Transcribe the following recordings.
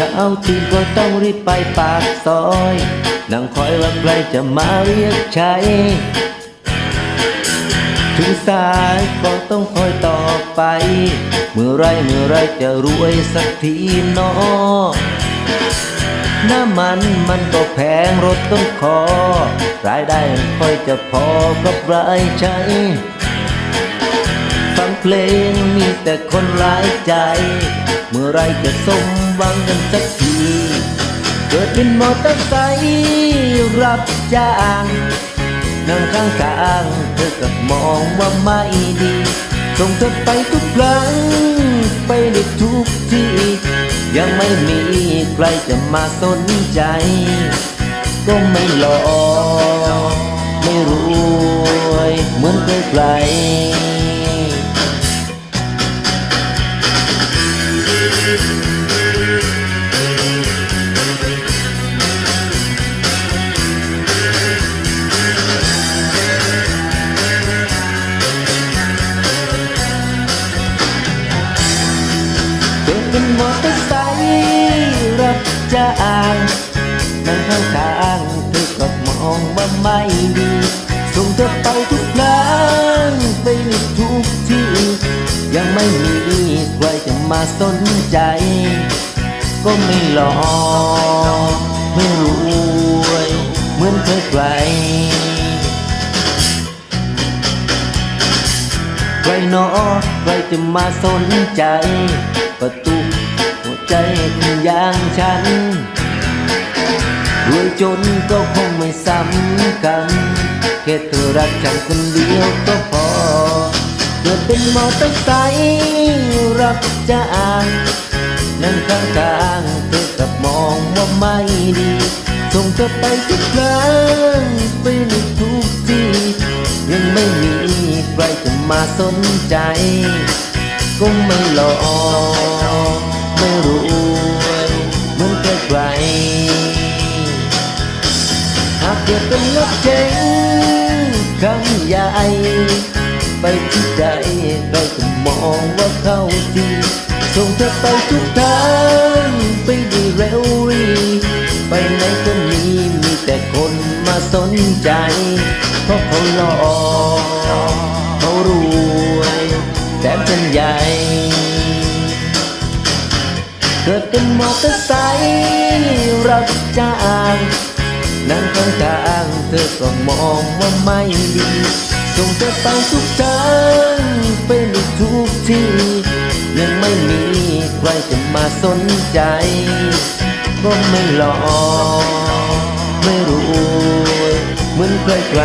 ตื่นก็ต้องรีบไปปากซอยนั่งคอยว่าใครจะมาเรียกใช้ ถึงสายก็ต้องคอยต่อไป เมื่อไรเมื่อไรจะรวยสักทีเนอน้ำมันมันก็แพงรถต้นคอ รายได้ไม่ค่อยจะพอกับรายใช้ เพลงมีแต่คนร้ายใจ เมื่อไรจะสมหวังกันสักที เกิดเป็นมอเตอร์ไซค์รับจ้างนั่งข้างกางเธอกับมองว่าไม่ดี ส่งเธอไปทุกครั้งไปในทุกที่ ยังไม่มีใครจะมาสนใจ ก็ไม่หลอไม่รวยเหมือนใคร เป็นมอเตอร์ไซค์รับจ้างนั่งข้างทางเธอก็มองว่าไม่ดี ส่งเธอไปทุกครั้งไปทุกที่ ยังไม่มีใครจะมาสนใจ ก็ไม่หล่อไม่รวยเหมือนเคยใครใครนอใครจะมาสนใจประตู ใจคุณอย่างฉันรวยจนก็คงไม่สำคัญแค่เธอรักฉันคนเดียวก็พอเกิดเป็นมอเตอร์ไซค์รับจ้างนั่งข้างทางเธอกับมองว่าไม่ดีส่งเธอไปทุกครั้งไปในทุกที่ ยังไม่มีใครจะมาสนใจก็ไม่หล่อ ไม่รวยเหมือนใครๆหากเกิดเป็นรถเก๋งคำใหญ่ไปที่ใดใครก็มองว่าเข้าทีส่งเธอไปทุกทางไปได้เร็วรีไปไหนก็มีมีแต่คนมาสนใจเพราะเขาหล่อเขารวยแถมฉันใหญ่ เกิดเป็นมอเตอร์ไซค์รับจ้างนั่งข้างทางเธอก็มองว่าไม่ดีส่งเธอไปทุกทางไปในทุกที่ยังไม่มีใครจะมาสนใจก็ไม่หล่อไม่รวยเหมือนใคร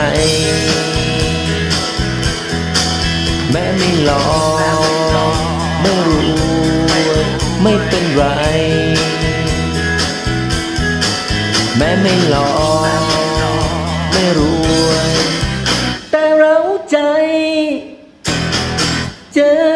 ๆแม้ไม่หล่อ ไม่รู้ไม่เป็นไร แม้ไม่หล่อไม่รวย แต่เราใจ เจอ